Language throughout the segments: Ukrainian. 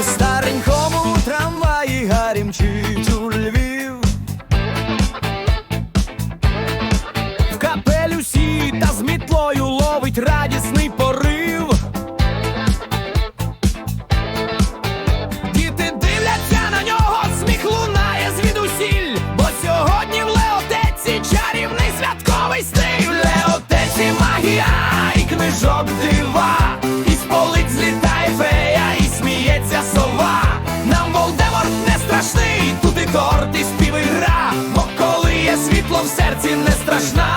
po starym chodzi. страшна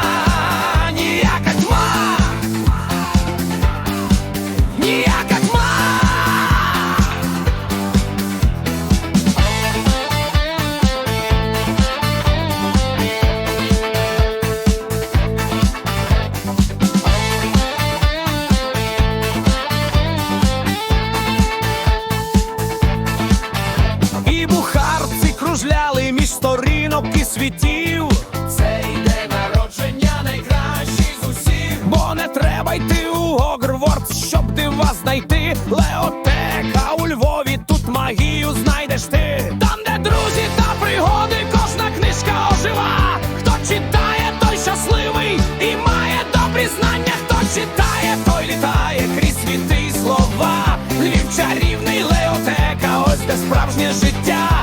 ніяка тьма, ніяка тьма. І бухарці кружляли між сторінок і світів. Йти щоб дива знайти. Леотека у Львові тут магію знайдеш ти. Там, де друзі та пригоди, кожна книжка ожива. Хто читає, той щасливий і має добрі знання. Хто читає, той літає крізь світи й слова. Львів чарівний леотека, ось де справжнє життя.